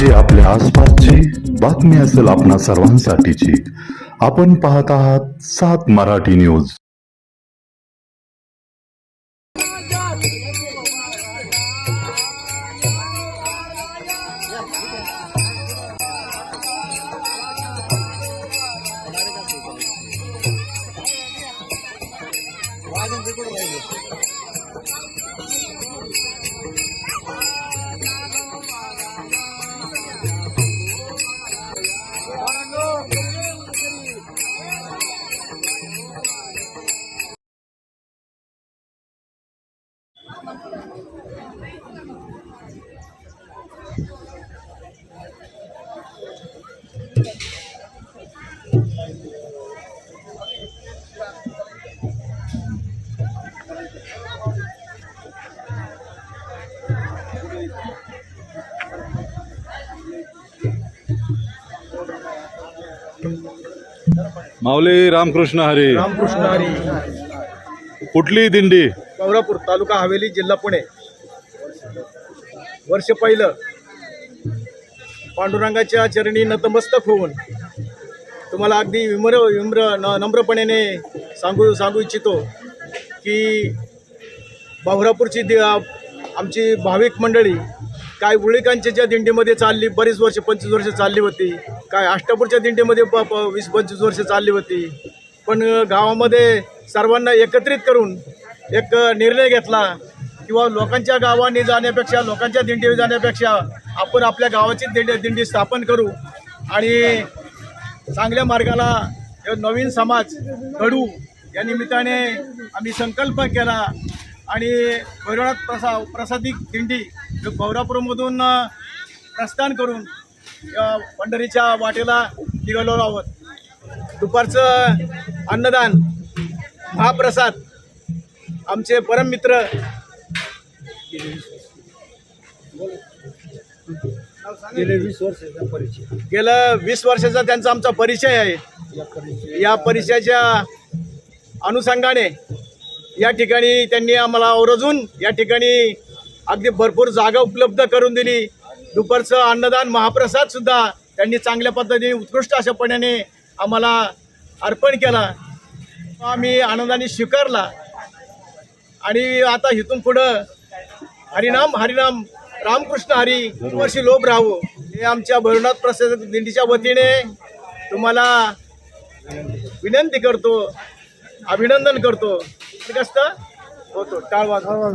जे आपल्या आसपासची बातमी असेल आपणा सर्वांसाठीची. आपण पाहत आहात सात मराठी न्यूज. माऊली रामकृष्ण हरी रामकृष्ण हरी कुठली दिंडी गौरापूर तालुका हवेली जिल्हा पुणे. वर्ष पहिलं पांडुरंगाच्या चरणी नतमस्तक होऊन तुम्हाला अगदी विम्र विम्र न नम्रपणेने सांगू सांगू इच्छितो की बाहुरापूरची दि आमची भाविक मंडळी काय उळिकांच्या ज्या दिंडीमध्ये चालली बरीच वर्ष पंचवीस वर्ष चालली होती काय अष्टापूरच्या दिंडीमध्ये प प वीस पंचवीस वर्ष चालली होती पण गावामध्ये सर्वांना एकत्रित करून एक निर्णय घेतला किंवा लोकांच्या गावाने जाण्यापेक्षा लोकांच्या दिंडी जाण्यापेक्षा आपण आपल्या गावाची दिंडी दिंडी स्थापन करू आणि चांगल्या मार्गाला नवीन समाज घडू या निमित्ताने आम्ही संकल्प केला आणि भैरवनाथ प्रसा प्रसादिक दिंडी जो गौरापूरमधून प्रस्थान करून पंढरीच्या वाटेला निघालो आहोत. दुपारचं अन्नदान महाप्रसाद आमचे गेले वीस वर्षाचा परिचय. गेल्या वीस वर्षाचा त्यांचा आमचा परिचय आहे. या परिचयाच्या अनुषंगाने या ठिकाणी त्यांनी आम्हाला आवर्जून या ठिकाणी अगदी भरपूर जागा उपलब्ध करून दिली. दुपारचं अन्नदान महाप्रसाद सुद्धा त्यांनी चांगल्या पद्धतीने उत्कृष्ट अशापणाने आम्हाला अर्पण केला. आम्ही आनंदाने स्वीकारला. आणि आता इथून पुढं हरिनाम हरिनाम. रामकृष्ण हरी वर्षी लोभ राहू. हे आमच्या भैरवनाथ प्रसाद दिंडीच्या वतीने तुम्हाला विनंती करतो अभिनंदन करतो. ठीक होतो टाळ वाजवा